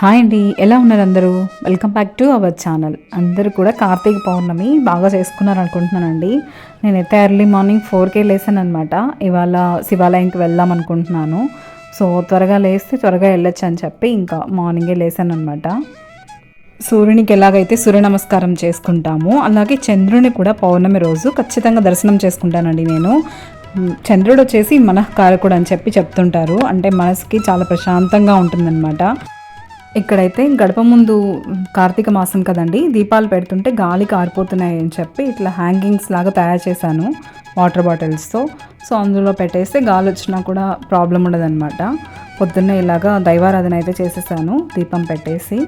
Hi అండి ఎలా ఉన్నారు అందరూ? Welcome back to our channel అందరూ కూడా కార్తీక పౌర్ణమి బాగా చేసుకున్నారు అనుకుంటున్నానండి నేనైతే ఎర్లీ మార్నింగ్ ఫోర్కే లేసాను అనమాట ఇవాళ శివాలయంకి వెళ్దాం అనుకుంటున్నాను. సో త్వరగా లేస్తే త్వరగా వెళ్ళొచ్చు అని చెప్పి ఇంకా మార్నింగే లేసాను అనమాట సూర్యునికి ఎలాగైతే సూర్య నమస్కారం చేసుకుంటామో అలాగే చంద్రుని కూడా పౌర్ణమి రోజు ఖచ్చితంగా దర్శనం చేసుకుంటానండి నేను. చంద్రుడు వచ్చేసి మనఃకారకుడు అని చెప్పి చెప్తుంటారు. అంటే మనసుకి చాలా ప్రశాంతంగా ఉంటుందన్నమాట. ఇక్కడైతే గడప ముందు కార్తీక మాసం కదండి. దీపాలు పెడుతుంటే గాలి కారిపోతున్నాయి అని చెప్పి ఇట్లా హ్యాంగింగ్స్ లాగా తయారు చేశాను వాటర్ బాటిల్స్తో. సో అందులో పెట్టేస్తే గాలి వచ్చినా కూడా ప్రాబ్లం ఉండదన్నమాట. పొద్దున్నే ఇలాగా దైవారాధన అయితే చేసేసాను దీపం పెట్టేసి.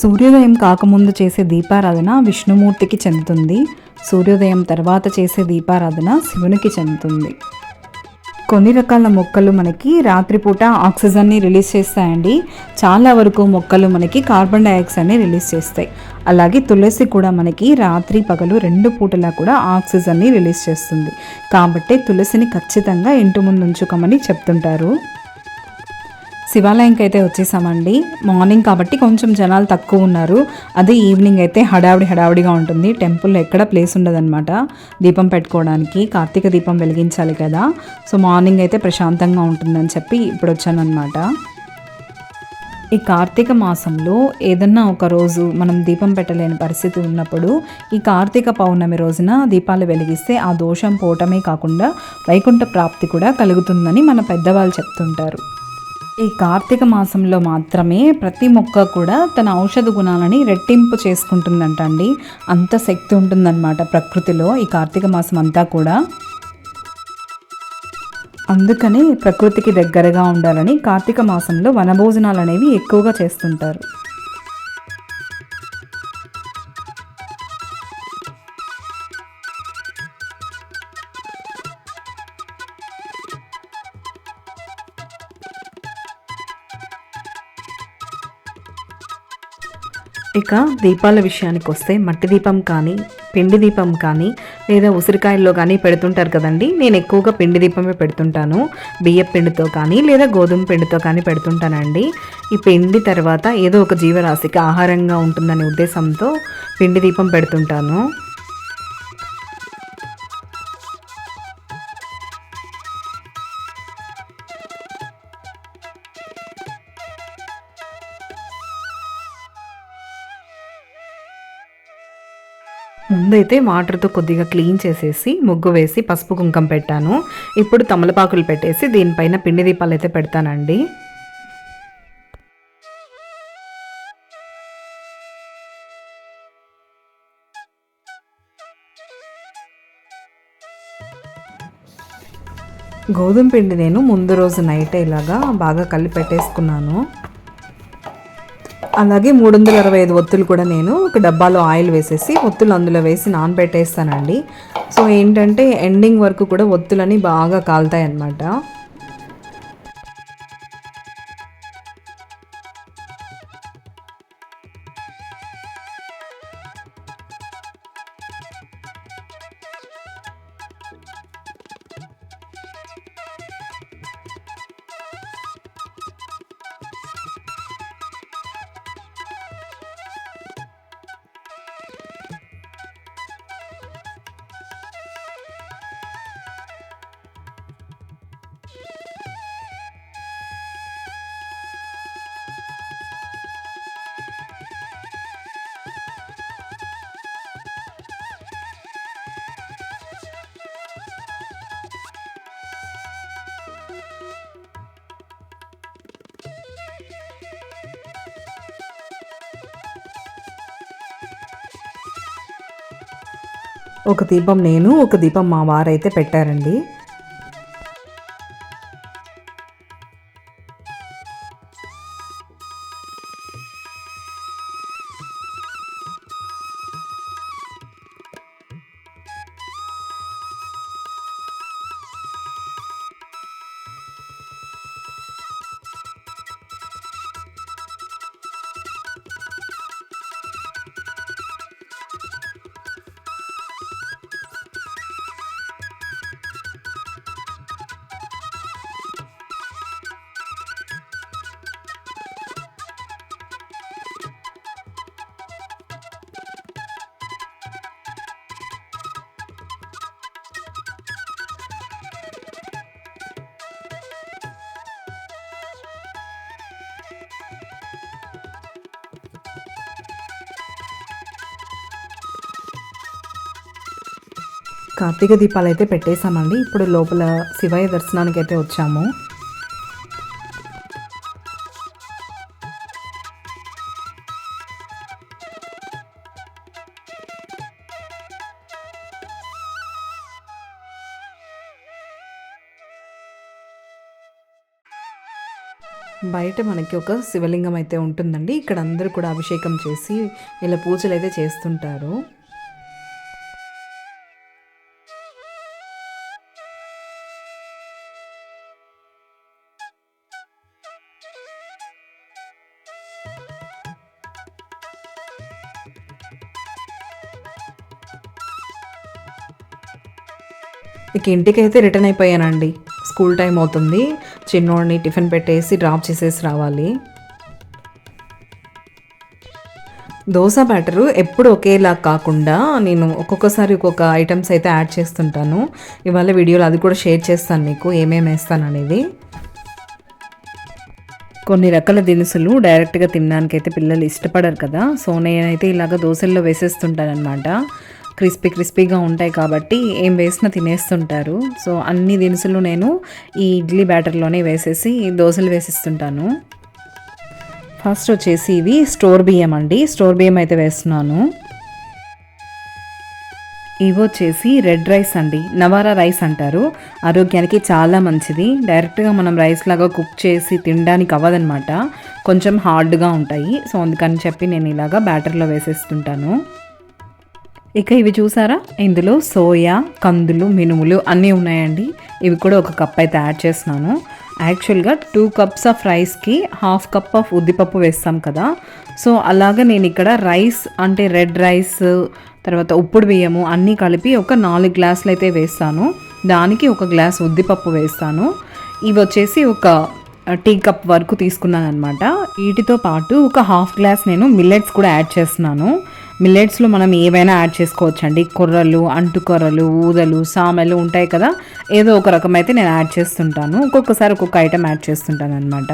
సూర్యోదయం కాకముందు చేసే దీపారాధన విష్ణుమూర్తికి చెందుతుంది. సూర్యోదయం తర్వాత చేసే దీపారాధన శివునికి చెందుతుంది. కొన్ని రకాల మొక్కలు మనకి రాత్రిపూట ఆక్సిజన్ని రిలీజ్ చేస్తాయండి. చాలా వరకు మొక్కలు మనకి కార్బన్ డైఆక్సైడ్ని రిలీజ్ చేస్తాయి. అలాగే తులసి కూడా మనకి రాత్రి పగలు రెండు పూటలా కూడా ఆక్సిజన్ని రిలీజ్ చేస్తుంది. కాబట్టి తులసిని ఖచ్చితంగా ఇంటి ముందు ఉంచుకోమని చెప్తుంటారు. శివాలయంకి అయితే వచ్చేసామండి. మార్నింగ్ కాబట్టి కొంచెం జనాలు తక్కువ ఉన్నారు. అదే ఈవినింగ్ అయితే హడావిడి హడావిడిగా ఉంటుంది. టెంపుల్లో ఎక్కడ ప్లేస్ ఉండదన్నమాట. దీపం పెట్టుకోవడానికి కార్తీక దీపం వెలిగించాలి కదా. సో మార్నింగ్ అయితే ప్రశాంతంగా ఉంటుందని చెప్పి ఇప్పుడు వచ్చాను అనమాట ఈ కార్తీక మాసంలో ఏదన్నా ఒక రోజు మనం దీపం పెట్టలేని పరిస్థితి ఉన్నప్పుడు ఈ కార్తీక పౌర్ణమి రోజున దీపాలు వెలిగిస్తే ఆ దోషం పోవటమే కాకుండా వైకుంఠ ప్రాప్తి కూడా కలుగుతుందని మన పెద్దవాళ్ళు చెప్తుంటారు. ఈ కార్తీక మాసంలో మాత్రమే ప్రతి మొక్క కూడా తన ఔషధ గుణాలని రెట్టింపు చేసుకుంటుందంట అండి అంత శక్తి ఉంటుందన్నమాట ప్రకృతిలో ఈ కార్తీక మాసం అంతా కూడా. అందుకనే ప్రకృతికి దగ్గరగా ఉండాలని కార్తీక మాసంలో వనభోజనాలు అనేవి ఎక్కువగా చేస్తుంటారు. ఇక దీపాల విషయానికి వస్తే మట్టి దీపం కానీ పిండి దీపం కానీ లేదా ఉసిరికాయల్లో కానీ పెడుతుంటారు కదండి. నేను ఎక్కువగా పిండి దీపమే పెడుతుంటాను. బియ్య పిండితో కానీ లేదా గోధుమ పిండితో కానీ పెడుతుంటానండి. ఈ పిండి తర్వాత ఏదో ఒక జీవరాశికి ఆహారంగా ఉంటుందనే ఉద్దేశంతో పిండి దీపం పెడుతుంటాను. ముందైతే వాటర్తో కొద్దిగా క్లీన్ చేసేసి ముగ్గు వేసి పసుపు కుంకం పెట్టాను. ఇప్పుడు తమలపాకులు పెట్టేసి దీనిపైన పిండి దీపాలు అయితే పెడతానండి. గోధుమ పిండి నేను ముందు రోజు నైట్ ఇలాగా బాగా కలిపి పెట్టేసుకున్నాను. అలాగే మూడు వందల అరవై ఐదు ఒత్తులు కూడా నేను ఒక డబ్బాలో ఆయిల్ వేసేసి ఒత్తులు అందులో వేసి నానబెట్టేస్తానండి. సో ఏంటంటే ఎండింగ్ వరకు కూడా ఒత్తులని బాగా కాలుతాయి అన్నమాట ఒక దీపం నేను ఒక దీపం మా వారైతే పెట్టారండి. కార్తీక దీపాలు అయితే పెట్టేశామండి. ఇప్పుడు లోపల శివయ్య దర్శనానికి అయితే వచ్చాము. బయట మనకి ఒక శివలింగం అయితే ఉంటుందండి. ఇక్కడ అందరూ కూడా అభిషేకం చేసి ఇలా పూజలు అయితే చేస్తుంటారు. ఇక ఇంటికైతే రిటర్న్ అయిపోయానండి. స్కూల్ టైం అవుతుంది. చిన్నోడిని టిఫిన్ పెట్టేసి డ్రాప్ చేసేసి రావాలి. దోశ బ్యాటరు ఎప్పుడు ఒకేలా కాకుండా నేను ఒక్కొక్కసారి ఒక్కొక్క ఐటమ్స్ అయితే యాడ్ చేస్తుంటాను. ఇవాళ వీడియోలో అది కూడా షేర్ చేస్తాను మీకు ఏమేమి వేస్తాను అనేది. కొన్ని రకాల దినుసులు డైరెక్ట్గా తినడానికి అయితే పిల్లలు ఇష్టపడరు కదా. సో నేనైతే ఇలాగ దోశల్లో వేసేస్తుంటాను అనమాట క్రిస్పీ క్రిస్పీగా ఉంటాయి కాబట్టి ఏం వేసినా తినేస్తుంటారు. సో అన్ని దినుసులు నేను ఈ ఇడ్లీ బ్యాటర్లోనే వేసేసి దోశలు వేసిస్తుంటాను. ఫస్ట్ వచ్చేసి ఇవి స్టోర్ బియ్యం అండి. స్టోర్ బియ్యం అయితే వేస్తున్నాను. ఇవి వచ్చేసి రెడ్ రైస్ అండి. నవారా రైస్ అంటారు. ఆరోగ్యానికి చాలా మంచిది. డైరెక్ట్గా మనం రైస్ లాగా కుక్ చేసి తినడానికి అవ్వదనమాట కొంచెం హార్డ్గా ఉంటాయి. సో అందుకని చెప్పి నేను ఇలాగా బ్యాటర్లో వేసేస్తుంటాను. ఇక ఇవి చూసారా? ఇందులో సోయా కందులు మినుములు అన్నీ ఉన్నాయండి. ఇవి కూడా ఒక కప్ అయితే యాడ్ చేస్తున్నాను. యాక్చువల్గా టూ కప్స్ ఆఫ్ రైస్కి హాఫ్ కప్ ఆఫ్ ఉద్దిపప్పు వేస్తాం కదా. సో అలాగా నేను ఇక్కడ రైస్ అంటే రెడ్ రైస్ తర్వాత ఉప్పుడు బియ్యము అన్నీ కలిపి ఒక నాలుగు గ్లాసులు అయితే వేస్తాను. దానికి ఒక గ్లాస్ ఉద్దిపప్పు వేస్తాను. ఇవి వచ్చేసి ఒక టీ కప్ వరకు తీసుకున్నాను అనమాట వీటితో పాటు ఒక హాఫ్ గ్లాస్ నేను మిల్లెట్స్ కూడా యాడ్ చేస్తున్నాను. మిల్లెట్స్లో మనం ఏవైనా యాడ్ చేసుకోవచ్చు అండి కొర్రలు అంటుకొర్రలు ఊదలు సామెలు ఉంటాయి కదా. ఏదో ఒక రకం అయితే నేను యాడ్ చేస్తుంటాను. ఒక్కొక్కసారి ఒక్కొక్క ఐటెం యాడ్ చేస్తుంటాను అనమాట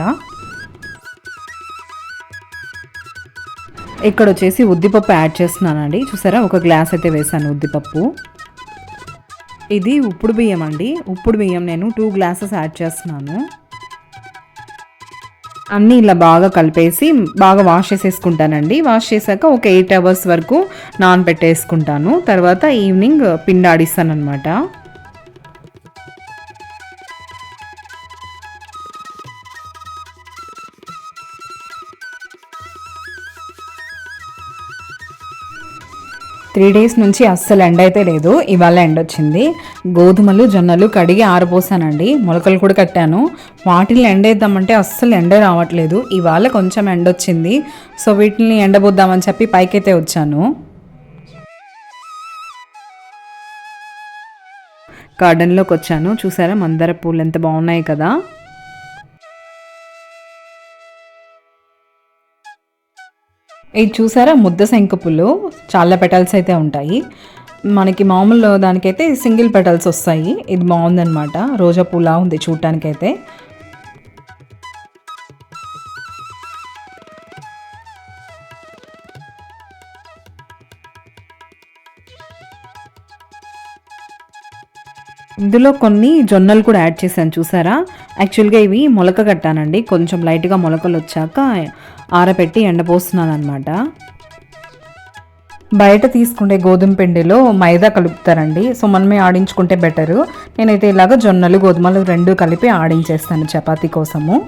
ఇక్కడ వచ్చేసి ఉద్దిపప్పు యాడ్ చేస్తున్నానండి. చూసారా? ఒక గ్లాస్ అయితే వేసాను ఉద్దిపప్పు. ఇది ఉప్పుడు బియ్యం అండి ఉప్పుడు బియ్యం నేను టూ గ్లాసెస్ యాడ్ చేస్తున్నాను. అన్నీ ఇలా బాగా కలిపేసి బాగా వాష్ చేసేసుకుంటానండి. వాష్ చేశాక ఒక ఎయిట్ అవర్స్ వరకు నానబెట్టేసుకుంటాను. తర్వాత ఈవినింగ్ పిండాడిస్తాను అనమాట త్రీ డేస్ నుంచి అస్సలు ఎండ అయితే లేదు. ఇవాళ ఎండ వచ్చింది. గోధుమలు జొన్నలు కడిగి ఆరపోసానండి మొలకలు కూడా కట్టాను. వాటిని ఎండేద్దామంటే అస్సలు ఎండ రావట్లేదు. ఇవాళ కొంచెం ఎండ వచ్చింది. సో వీటిని ఎండబోద్దామని చెప్పి పైకైతే వచ్చాను. గార్డెన్లోకి వచ్చాను. చూసారా మందార పూలు ఎంత బాగున్నాయి కదా? ఇది చూసారా? ముద్ద శంకుపులు చాలా పెటల్స్ అయితే ఉంటాయి. మనకి మామూలు దానికైతే సింగిల్ పెటల్స్ వస్తాయి. ఇది బాగుందనమాట రోజా పూలా ఉంది చూడటానికైతే. ఇందులో కొన్ని జొన్నలు కూడా యాడ్ చేశాను చూసారా? యాక్చువల్గా ఇవి మొలక కట్టానండి. కొంచెం లైట్గా మొలకలు వచ్చాక ఆరబెట్టి ఎండపోస్తున్నాను అనమాట బయట తీసుకుంటే గోధుమ పిండిలో మైదా కలుపుతారండి. సో మనమే ఆడించుకుంటే బెటరు. నేనైతే ఇలాగ జొన్నలు గోధుమలు రెండు కలిపి ఆడించేస్తాను చపాతీ కోసము.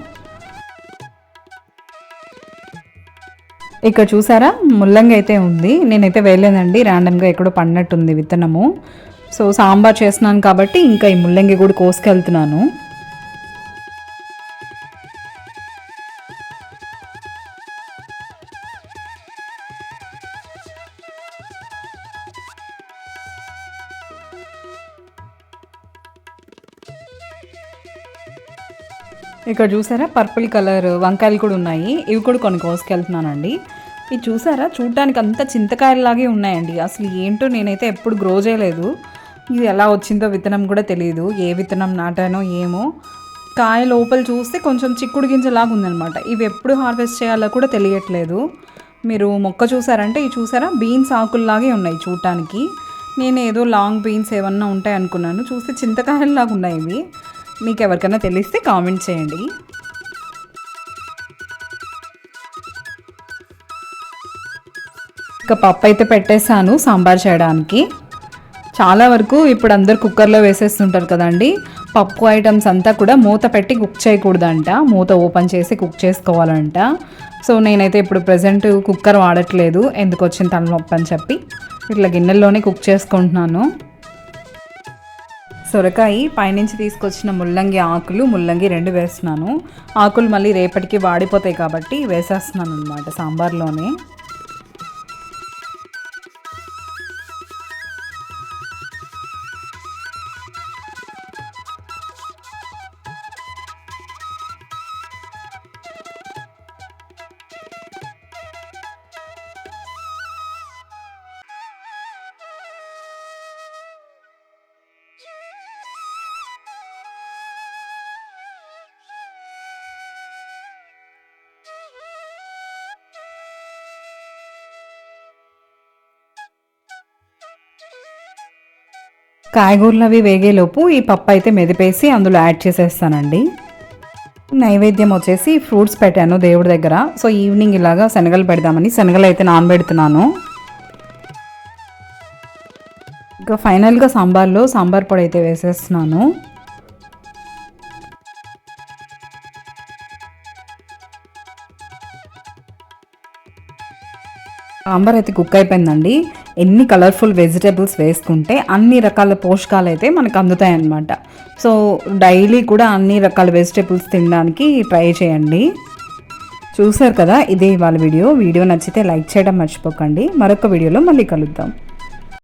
ఇక్కడ చూసారా? ముల్లంగి అయితే ఉంది. నేనైతే వేయలేదండి. ర్యాండమ్గా ఎక్కడో పడినట్టుంది విత్తనము. సో సాంబార్ చేస్తున్నాను కాబట్టి ఇంకా ఈ ముల్లంగి కూడా కోసుకెళ్తున్నాను. ఇక్కడ చూసారా? పర్పుల్ కలర్ వంకాయలు కూడా ఉన్నాయి. ఇవి కూడా కొన్ని కోసుకెళ్తున్నానండి. ఇది చూసారా? చూడటానికి అంత చింతకాయలాగే ఉన్నాయండి. అసలు ఏంటో నేనైతే ఎప్పుడు గ్రో చేయలేదు. ఇది ఎలా వచ్చిందో విత్తనం కూడా తెలియదు ఏ విత్తనం నాటానో ఏమో. కాయ లోపల చూస్తే కొంచెం చిక్కుడు గింజలాగా ఉందన్నమాట. ఇవి ఎప్పుడు హార్వెస్ట్ చేయాలో కూడా తెలియట్లేదు. మీరు మొక్క చూసారంటే ఇవి చూసారా? బీన్స్ ఆకుల్లాగే ఉన్నాయి చూడటానికి నేను ఏదో లాంగ్ బీన్స్ ఏమన్నా ఉంటాయి అనుకున్నాను. చూస్తే చింతకాయల్లాగా ఉన్నాయి ఇవి. మీకు ఎవరికైనా తెలిస్తే కామెంట్ చేయండి. ఇక పప్పు అయితే పెట్టేశాను సాంబార్ చేయడానికి. చాలా వరకు ఇప్పుడు అందరు కుక్కర్లో వేసేస్తుంటారు కదండి. పప్పు ఐటమ్స్ అంతా కూడా మూత పెట్టి కుక్ చేయకూడదంట. మూత ఓపెన్ చేసి కుక్ చేసుకోవాలంట. సో నేనైతే ఇప్పుడు ప్రజెంట్ కుక్కర్ వాడట్లేదు. ఎందుకు వచ్చిన తలనొప్పి అని చెప్పి ఇట్లా గిన్నెల్లోనే కుక్ చేసుకుంటున్నాను. సొరకాయ పైనుంచి తీసుకొచ్చిన ముల్లంగి ఆకులు ముల్లంగి రెండు వేస్తున్నాను. ఆకులు మళ్ళీ రేపటికి వాడిపోతాయి కాబట్టి వేసేస్తున్నాను అనమాట సాంబార్లోనే. కాయగూరలు అవి వేగేలోపు ఈ పప్పు అయితే మెదిపేసి అందులో యాడ్ చేసేస్తానండి. నైవేద్యం వచ్చేసి ఫ్రూట్స్ పెట్టాను దేవుడి దగ్గర. సో ఈవినింగ్ ఇలాగా శనగలు పెడదామని శనగలు అయితే నానబెడుతున్నాను. ఇంకా ఫైనల్గా సాంబార్లో సాంబార్ పొడి అయితే వేసేస్తున్నాను. సాంబార్ అయితే కుక్ అయిపోయిందండి. ఎన్ని కలర్ఫుల్ వెజిటేబుల్స్ వేసుకుంటే అన్ని రకాల పోషకాలు అయితే మనకు అందుతాయి అన్నమాట సో డైలీ కూడా అన్ని రకాల వెజిటేబుల్స్ తినడానికి ట్రై చేయండి. చూసారు కదా ఇదే ఇవాళ వీడియో. వీడియో నచ్చితే లైక్ చేయడం మర్చిపోకండి. మరొక వీడియోలో మళ్ళీ కలుద్దాం.